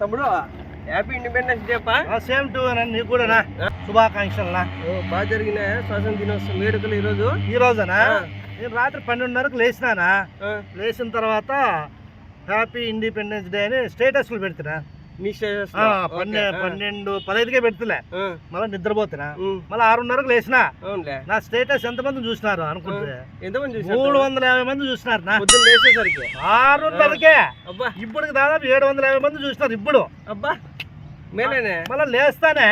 తమ్ముడు happy independence day పా. Same to నీకు కూడా శుభాకాంక్షలు ఓ, బాగా జరిగినాయా? స్వాతంత్ర దినోత్సవం వేడుకలు ఈరోజు? ఈ రోజునా. నేను రాత్రి పన్నెండున్నరకు లేచినానా? లేచిన తర్వాత హ్యాపీ ఇండిపెండెన్స్ డే అని స్టేటస్లు పెడుతున్నా. పన్నెండు పదహైదుకే పెడుతులే. మళ్ళీ నిద్రపోతున్నా. మళ్ళీ ఆరున్నరకు లేచినా. నా స్టేటస్ ఎంతమంది చూసినారు అనుకుంటే? ఎంతమంది మూడు వందల యాభై మంది చూసినారు నా. లేచేసరికి. ఆరున్నరకే. అబ్బా. ఇప్పుడు దాదాపు ఏడు వందల యాభై మంది చూసినారు ఇప్పుడు. అబ్బా. మేలేనే. మళ్ళీ లేస్తానే.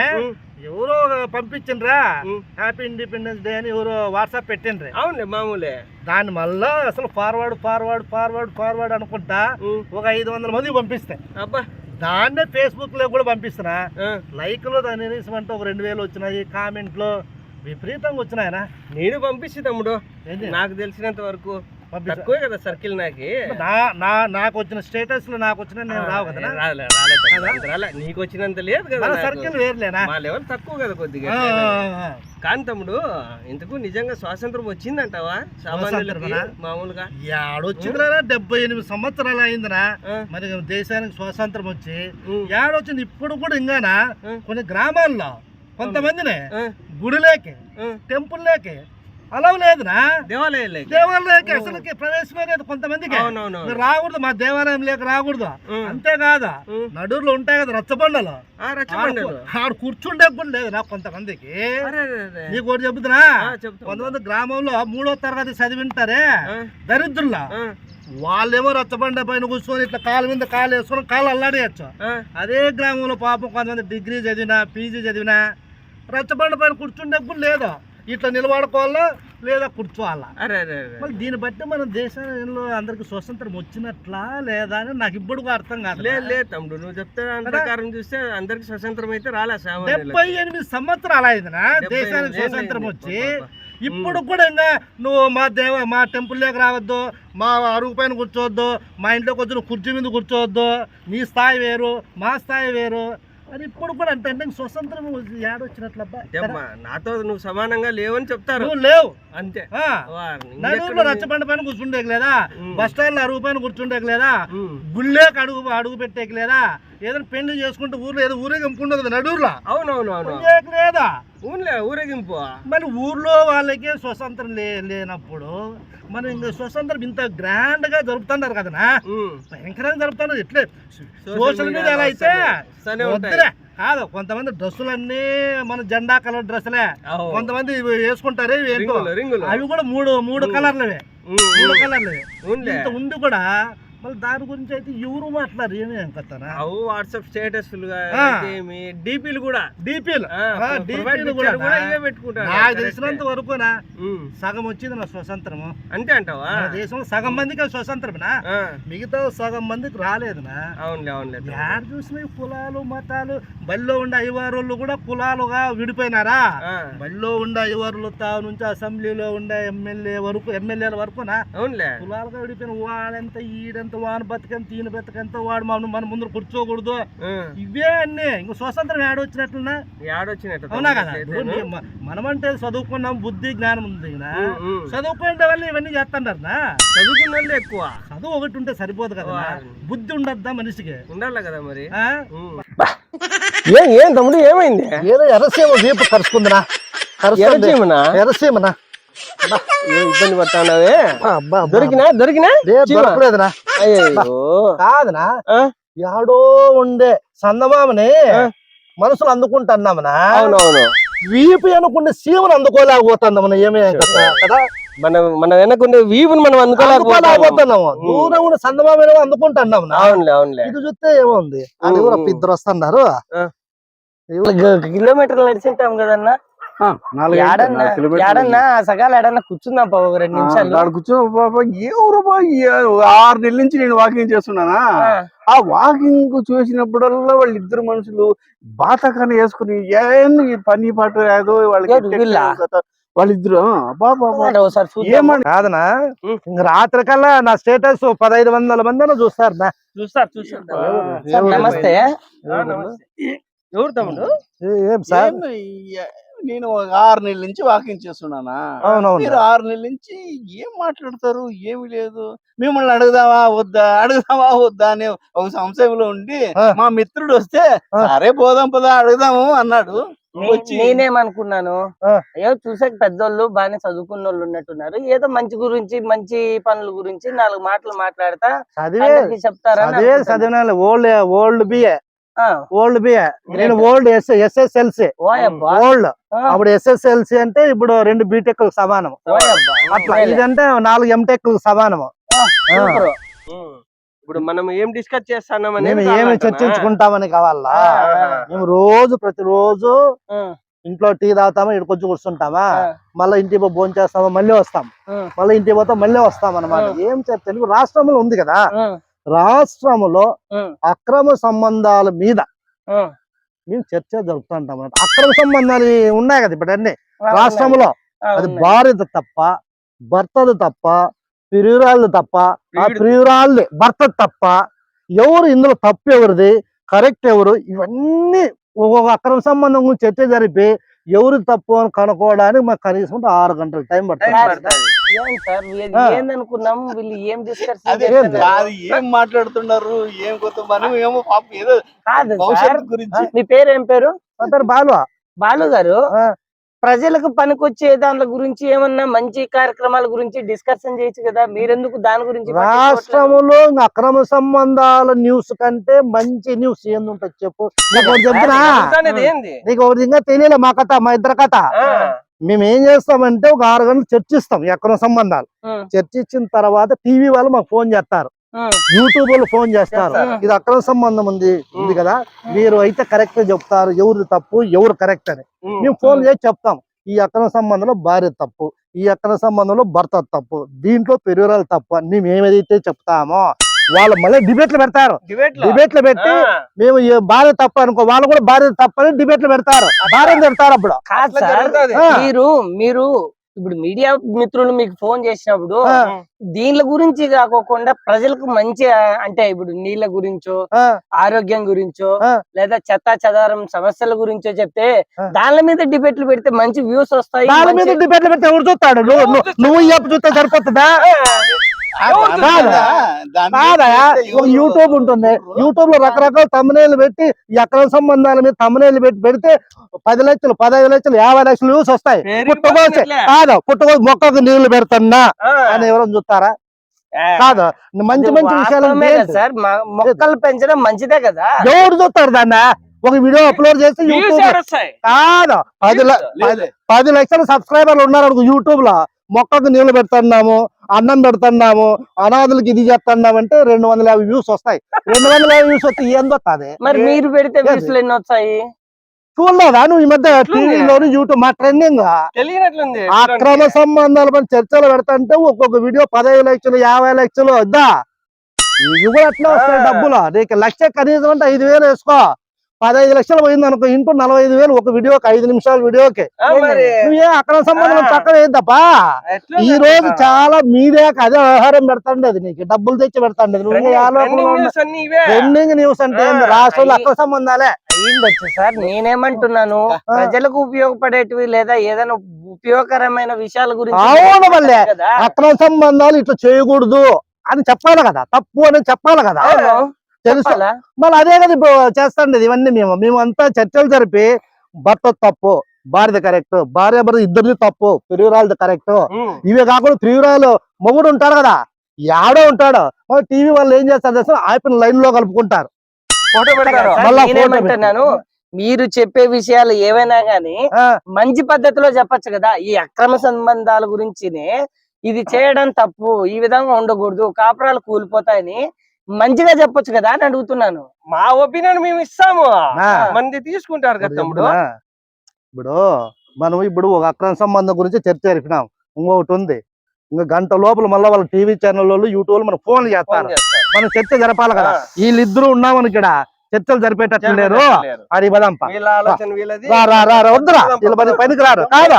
ఎవరో పంపించిండ్రా. హ్యాపీ ఇండిపెండెన్స్ డే అని ఎవరో వాట్సాప్ పెట్టిండ్రి. అవునులే మామూలే. దాని మళ్ళా అసలు ఫార్వర్డ్ ఫార్వర్డ్ ఫార్వర్డ్ ఫార్వర్డ్ అనుకుంటా ఒక ఐదు వందల మంది పంపిస్తే. అబ్బా. దాన్నే ఫేస్బుక్లో కూడా పంపిస్తున్నా ఆ, లైక్లు దాని అంటే ఒక రెండు వేలు వచ్చినాయి కామెంట్లు విపరీతంగా వచ్చినాయనా నేను పంపిస్తే తమ్ముడు? నాకు తెలిసినంత వరకు. తక్కువే కదా సర్కిల్ నాకి. నా నా నాకు వచ్చిన స్టేటస్లో నాకు వచ్చిన నేను రావు కదా రాలే రాలే. నీకు వచ్చినంత లేదు కదా. సర్కిల్ వేర్లేనా? మా లెవెల్ తక్కువ కదా కొద్దిగా. కానీ తమ్ముడు ఇంతకు నిజంగా స్వాతంత్రం వచ్చిందంటావా? సామాన్యులకి? మామూలుగా? యాడొచ్చిందిరా డెబ్బై ఎనిమిది సంవత్సరాలు అయిందినా ఆ, మరి దేశానికి స్వాతంత్రం వచ్చి యాడొచ్చింది ఇప్పుడు కూడా ఇంగానా? ఆ, కొన్ని గ్రామాల్లో కొంతమందిని గుడిలేకి ఆ. అలవ్ లేదునా? దేవాలయాలకి దేవాలయకి అసలుకి ప్రవేశమే లేదు కొంతమందికి. రాకూడదు మా దేవాలయం లేక రాకూడదు. అంతేకాదు. నడురులో ఉంటాయి కదా రచ్చబండలు. ఆడు కూర్చుండే కూడా లేదు నా కొంతమందికి. నీకు ఒకటి చెబుతున్నా? కొంతమంది గ్రామంలో మూడో తరగతి చదివింటారే? ఆ, వాళ్ళేమో రచ్చబండ పైన కూర్చొని ఇట్లా కాలు మీద కాలు వేసుకొని కాలు అల్లాడేయచ్చు. అదే గ్రామంలో పాపం కొంతమంది డిగ్రీ చదివినా పీజీ చదివినా రచ్చబండ పైన కూర్చుండే కూడా లేదు. ఇట్లా నిలబడుకోవాలా లేదా కూర్చోవాలా. మళ్ళీ దీన్ని బట్టి మన దేశంలో అందరికి స్వతంత్రం వచ్చినట్లా లేదా అని నాకు ఇప్పుడు కూడా అర్థం కాదు. లేదు లేదు తమ్ముడు నువ్వు చెప్తే ప్రకారం చూస్తే అందరికి స్వతంత్రం అయితే రాలే డెబ్బై ఎనిమిది సంవత్సరాలు అయిందినా దేశానికి స్వతంత్రం వచ్చి. ఇప్పుడు కూడా ఇంకా నువ్వు మా దేవ మా టెంపుల్ లేక రావద్దు మా అరుగు పైన కూర్చోవద్దు మా ఇంట్లోకి వచ్చి నువ్వు కుర్చీ మీద కూర్చోవద్దు. నీ స్థాయి వేరు మా స్థాయి వేరు. అని ఇప్పుడు కూడా అంటే అంటే స్వతంత్రం ఏడొచ్చినట్లబ్బా. నాతో నువ్వు సమానంగా లేవని చెప్తారు. నువ్వు లేవు. అంతే. ఇంకెక్కడ రచ్చబండ పైన కూర్చుండేకి లేదా. బస్ స్టాండ్ అరుగు పైన కూర్చుండేకి లేదా. గుళ్ళేకి అడుగు అడుగు పెట్టేకి లేదా? ఏదైనా పెళ్ళి చేసుకుంటే ఊర్లో ఏదో ఊరేగింపుండదు కదా నడువులో అవునవును అవును. లేదా? ఊన్లే ఊరేగింపు మరి ఊర్లో వాళ్ళకే స్వతంత్రం లే లేనప్పుడు మనం ఇంకా స్వతంత్రం ఇంత గ్రాండ్గా జరుపుతున్నారు కదనా ఉమ్. భయంకరంగా జరుపుతున్నారు ఎట్లే? సోషల్ మీడియా ఎలా అయితే. వద్దులే. కాదు కొంతమంది డ్రెస్సులన్నీ మన జెండా కలర్ డ్రెస్సులే. కొంతమంది వేసుకుంటారు అవి కూడా మూడు మూడు కలర్లవే. ఉమ్, మూడు. కలర్లవే. ఇంత ఉండి కూడా మళ్ళీ దాని గురించి అయితే ఎవరు మాట్లాడారు? ఏమేం అవు వాట్సాప్ స్టేటస్ ఆ. ఏమి డీపీలు కూడా. డీపీలు. కూడా కూడా ఇవే పెట్టుకుంటారు నాకు కరెక్టే. తెలిసినంత వరకునా. సగం వచ్చింది నా స్వతంత్రము. అంతే అంటావా? దేశంలో సగం మందికి స్వతంత్రమేనా? మిగతా సగం మందికి రాలేదునా? అవునులే అవునులే యాడ చూసిన కులాలు మతాలు బడిలో ఉండే అయ్యవారులు కూడా కులాలుగా విడిపోయినారా? ఆ, బడిలో ఉండే అయ్యవారులు తా నుంచి అసెంబ్లీలో ఉండే ఎమ్మెల్యే వరకు ఎమ్మెల్యేల వరకునా? అవునులే. కులాలుగా విడిపోయిన వాడంత ఈడంత వాడు బతికంత ఈయన బతికంత వాడు మన మన ముందు కూర్చోకూడదు. ఇవే అన్నీ. ఇంక స్వతంత్రం ఏడొచ్చినట్లున్నా? యాడొచ్చినట్టు అవునా కదా? మనమంటే చదువుకున్నాం బుద్ధి జ్ఞానం ఉంది. చదువుకునే వాళ్ళు ఇవన్నీ చేస్తుంటారా చదువుకున్న వాళ్ళు ఎక్కువ. చదువు ఒకటి ఉంటే సరిపోదు కదా. బుద్ధి ఉండద్దా మనిషికి? ఉండాలి కదా మరి? ఆ? ఏం ఏం తమ్ముడు ఏమైంది? ఏదో ఎర్రసీమ వీపు కరుచుకుందినా ఎర్రచీమనా? ఎర్రసీమనా? ఏం ఇబ్బంది పడుతున్నావే అబ్బా దొరికినా దొరికినా? చీమ? దొరకలేదునా అయ్యో కాదునా ఆ? యాడో ఉండే సందమామని. మనసులు అందుకుంటున్నామనా? అవునవును. వీపు అనుకుంటే సీమను అందుకోలేకపోతున్నామన ఏమే కదా? మన మన వెనకుండే వీపుని మనం అందుకోలేకపోతున్నాము. దూరం ఉండే సందమామని అందుకుంటున్నాము అవునులే అవునులే. ఇది చూస్తే ఏముంది? అది కూడా. ఇద్దరు వస్తున్నారు. కిలోమీటర్లు నడిచింటాం కదన్నా? ఏడన్నా ఏడన్నా సగాలు ఏడన్నా కూర్చుందాం పా ఒక రెండు నిమిషాలు. దాడు కూర్చొని బాబా ఎవరు ఆరు నెలల నుంచి నేను వాకింగ్ చేస్తున్నానా? ఆ, వాకింగ్ చూసినప్పుడల్లా వాళ్ళిద్దరు మనుషులు బాతకాన్ని వేసుకుని ఈ పని పాట ఏదో వాళ్ళకి వీళ్ళా? వాళ్ళిద్దరు బాబా కాదనా రాత్రి కల్లా నా స్టేటస్ పదహైదు వందల మంది చూస్తారు నా. చూస్తారు చూస్తారు. నమస్తే. ఎవరు? తమ్ముడు? ఏ- ఏం సార్? నేను ఒక ఆరు నెలల నుంచి వాకింగ్ చేస్తున్నానా? అవునవును. మీరు ఆరు నెలల నుంచి ఏం మాట్లాడతారు? ఏమి లేదు. మిమ్మల్ని అడుగుదామా? వద్దా? అడుగుదామా? వద్దా? అనే ఒక సంశయంలో ఉండి ఆ. మా మిత్రుడు వస్తే ఆ. సరే పోదాం పదా అడుగుదాము అన్నాడు. నే- వచ్చి- నేనేమనుకున్నాను ఆ. అయ్యో చూసాక పెద్దోళ్ళు బాగానే చదువుకున్న వాళ్ళు ఉన్నట్టున్నారు. ఏదో మంచి గురించి మంచి పనుల గురించి నాలుగు మాటలు మాట్లాడతా చదివే అందరికీ చెప్తారా అని చదివే అనుకుంటున్నా. చదివిన old old BA old BA. నేను ఓల్డ్ ఎస్ ఎస్ఎస్ఎల్సి. ఓల్డ్. అప్పుడు ఎస్ఎస్ఎల్సి అంటే ఇప్పుడు రెండు బీటెక్ సమానం. అట్లా. ఇదంటే నాలుగు ఎంటెక్ సమానము. ఇప్పుడు మనం ఏం డిస్కస్ చేస్తాం మేము ఏమి చర్చించుకుంటామని కావాలా? మేము రోజు ప్రతిరోజు ఇంట్లో టీ తాగుతామా ఇక్కడికి వచ్చి కూర్చుంటామా? మళ్ళీ ఇంటికి పోయి భోజనం చేస్తామా మళ్ళీ వస్తాం. మళ్ళీ ఇంటికి పోతాం మళ్ళీ వస్తాం అనమాట. ఏం చెప్తే తెలుగు రాష్ట్రంలో ఉంది కదా. ఆ, అక్రమ సంబంధాల మీద. మేము చర్చ జరుపుతుంటాం అక్రమ సంబంధాలు ఉన్నాయి కదా ఇప్పుడు అన్ని. రాష్ట్రంలో అది. భార్యది తప్ప భర్తది తప్ప ప్రియురాళ్ళు తప్ప ఆ. ప్రియురాళ్ళు భర్త తప్ప ఎవరు ఇందులో తప్పు ఎవరిది కరెక్ట్ ఎవరు ఇవన్నీ ఒక్కొక్క అక్రమ సంబంధం గురించి చర్చ జరిపి ఎవరు తప్పు అని కనుక్కోవడానికి మాకు కనీసం ఆరు గంటల టైం పడుతుంది. ఏం సార్. ఏందనుకున్నాం? వీళ్ళు ఏం డిస్కస్ ఏం మాట్లాడుతున్నారు? ఏం కొత్త మనం ఏమో పాపం ఏదో కాదు మీ పేరు ఏం పేరు బాలు బాలు గారు. ప్రజలకు పనికొచ్చే దాని గురించి ఏమన్నా మంచి కార్యక్రమాల గురించి డిస్కషన్ చేయొచ్చు కదా? మీరెందుకు దాని గురించి? రాష్ట్రంలో అక్రమ సంబంధాల న్యూస్ కంటే మంచి న్యూస్ ఏందుంటది చెప్పు? నీకు ఒకటి చెప్తున్నా? ఏంది? నీకు ఒకటి ఇంకా తెలియలే మా కథ మా ఇద్దరు కథ. మేము ఏం చేస్తామంటే ఒక ఆరు గంటలు చర్చిస్తాం అక్రమ సంబంధాలు. చర్చించిన తర్వాత టీవీ వాళ్ళు మాకు ఫోన్ చేస్తారు. యూట్యూబ్ వాళ్ళు ఫోన్ చేస్తారు. ఇది అక్రమ సంబంధం ఉంది. ఉంది కదా? మీరు అయితే కరెక్ట్ చెప్తారు. ఎవరు తప్పు? ఎవరు కరెక్ట్ అని. మేము ఫోన్ చేసి చెప్తాం. ఈ అక్రమ సంబంధంలో భార్య తప్పు. ఈ అక్రమ సంబంధంలో భర్త తప్పు. దీంట్లో పెరుగురాలు తప్పు అని మేము ఏమైతే చెప్తామో వాళ్ళు మళ్ళీ డిబేట్లు పెడతారు. లో. డిబేట్లు పెట్టి మేము భార్య తప్పు అనుకో వాళ్ళు కూడా భార్య తప్పు అని డిబేట్లు పెడతారు. భార్య పెడతారు అప్పుడు. మీరు మీరు ఇప్పుడు మీడియా మిత్రులు మీకు ఫోన్ చేసినప్పుడు ఆ, దీనిల గురించి కాకోకుండా ప్రజలకు మంచి అంటే ఇప్పుడు నీళ్ళ గురించో ఆరోగ్యం గురించో. లేదా చెత్త చెదారం సమస్యల గురించో చెప్తే. దాని మీద డిబేట్లు పెడితే మంచి వ్యూస్ వస్తాయి దాని మీద డిబేట్లు పెడితే ఎవరు చూస్తాడు? నువ్వు చూస్తే సరిపోతుందా? యూట్యూబ్ ఉంటుంది. యూట్యూబ్లో రకరకాల తమ్మునేలు పెట్టి ఈ అక్రమ సంబంధాల మీద తమ్మునేలు పెట్టి పెడితే పది లక్షలు పదహైదు లక్షలు యాభై లక్షలు వ్యూస్ వస్తాయి. పుట్టుకోసి పెరిగిపోతున్నట్లే. కాదు? పుట్టుకోసి మొక్కకు నీళ్ళు పెడుతున్నా అని ఎవరైనా చూస్తారా? కాదు? మంచి మంచి విషయాలు సార్. మొక్కలు పెంచడం మంచిదే కదా. ఎవరు చూస్తారు దాన్ని? ఒక వీడియో అప్లోడ్ చేస్తే views యూట్యూబ్? కాదు? పది పది- లక్షల సబ్స్క్రైబర్లు ఉన్నారు యూట్యూబ్లో. మొక్కకు నీళ్ళు పెడుతున్నాము అన్నం పెడుతున్నాము అనాథులకి ఇది చేస్తున్నాము అంటే రెండు వందల యాభై వ్యూస్ వస్తాయి. రెండు వందల యాభై వ్యూస్ వస్తే ఏం వస్తుంది? మరి మీరు పెడితే? వ్యూస్లు ఎన్ని వచ్చాయి చూడలేదా నువ్వు ఈ మధ్య? టీవీలోను యూట్యూబ్ మా ట్రెండింగ్ అక్రమ సంబంధాల పైన చర్చలు పెడతాంటే ఒక్కొక్క వీడియో పదహైదు లక్షలు యాభై లక్షలు వద్దా? ఇవి కూడా అట్లా వస్తాయి. డబ్బులు? నీకు లక్ష కనీసం అంటే ఐదు వేలు వేసుకో. పదహైదు లక్షలు పోయింది అనుకో ఇంటూ నలభై ఐదు వేలు ఒక వీడియోకి ఐదు నిమిషాల వీడియోకి. నువ్వే అక్రమ సంబంధం. చక్కగా ఏం తప్ప ఎట్లుంది ఈ రోజు? చాలా మీడియాకి అదే వ్యవహారం పెడతాండేది నీకు. డబ్బులు తెచ్చి పెడతాండేది నువ్వు. ట్రెండింగ్ న్యూస్ అంటే రాష్ట్రంలో అక్రమ సంబంధాలే. అయ్యిండొచ్చు సార్ నేనేమంటున్నాను? ప్రజలకు ఉపయోగపడేటివి లేదా ఏదైనా ఉపయోగకరమైన విషయాల గురించి అవును మళ్ళీ. అక్రమ సంబంధాలు ఇట్లా చేయకూడదు అని చెప్పాలి కదా. తప్పు అని చెప్పాలి కదా. తెలుసు? మళ్ళీ అదే కదా ఇప్పుడు చేస్తాండేది ఇవన్నీ మేము. మేము అంతా చర్చలు జరిపి భర్త తప్పు భార్య కరెక్ట్ భార్య భర్త ఇద్దరిది తప్పు ప్రియురాలది కరెక్ట్ ఇవే కాకుండా ప్రియురాలు మొగుడు ఉంటాడు కదా యాడో ఉంటాడు. టీవీ వాళ్ళు ఏం చేస్తారు తెలుసా? ఆయన లైన్లో కలుపుకుంటారు. మీరు చెప్పే విషయాలు ఏవైనా గానీ మంచి పద్ధతిలో చెప్పొచ్చు కదా. ఈ అక్రమ సంబంధాల గురించినే ఇది చేయడం తప్పు ఈ విధంగా ఉండకూడదు కాపురాలు కూలిపోతాయని మంచిగా చెప్పొచ్చు కదా అని అడుగుతున్నాను. మా ఒపీనియన్ మేము ఇస్తాము. మంది తీసుకుంటారు కదా ఇప్పుడు తమ్ముడు. ఇప్పుడు మనం ఇప్పుడు ఒక అక్రమ సంబంధం గురించి చర్చ జరిపినాం. ఇంకొకటి ఉంది. ఇంకా గంట లోపల మళ్ళీ వాళ్ళ టీవీ ఛానల్ వాళ్ళు యూట్యూబ్ మనం ఫోన్ ఫోన్ చేస్తారు. మనం చర్చ జరపాలి కదా. వీళ్ళిద్దరు ఉన్నామని ఇక్కడ చర్చలు జరిపేటట్లు లేరు. అది బదంప వద్దురా. వీళ్ళ పనికి రారు. కాదా?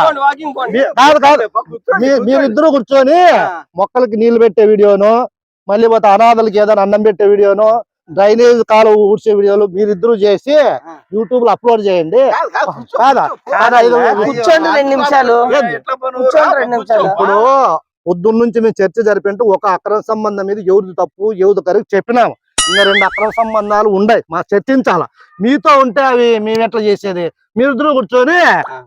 కాదు కాదు. మీరిద్దరు కూర్చొని మొక్కలకి నీళ్ళు పెట్టే వీడియోను మళ్ళీ పోతే అనాథలకి ఏదైనా అన్నం పెట్టే వీడియోను డ్రైనేజ్ కాలువ ఊడ్చే వీడియోలు మీరిద్దరూ చేసి యూట్యూబ్లో అప్లోడ్ చేయండి. కాదు, కూర్చోండి రెండు నిమిషాలు. కూర్చోండి రెండు. ఇప్పుడు పొద్దున్న నుంచి మేము చర్చ జరిపింటూ ఒక అక్రమ సంబంధం మీద ఎవరిది తప్పు ఎవరిది కరెక్ట్ చెప్పినాము. ఇంకా రెండు అక్రమ సంబంధాలు ఉన్నాయి. మా చర్చించాల? మీతో ఉంటే అవి మేము ఎట్లా చేసేది? మీరిద్దరు కూర్చొని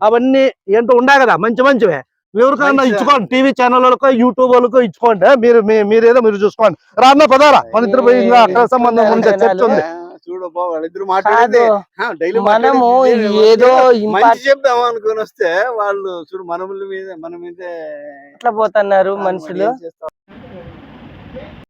అవన్నీ ఏంటో ఉండాయి కదా? మంచి మంచివే. ఎవరికైనా? ఇచ్చుకోండి. టీవీ ఛానల్ వాళ్ళకో యూట్యూబ్ వాళ్ళకో ఇచ్చుకోండి మీరు మీరేదో మీరు చూసుకోండి. రాన్న పదారా? మన ఇద్దరు పోయి ఇంకా అక్రమ సంబంధం మాట్లాడేది. డైలీ మనము ఏదో చెప్దాం అనుకుని వస్తే వాళ్ళు చూడు మన మీద మన మీదే ఎట్లా పోతున్నారు మనుషులు?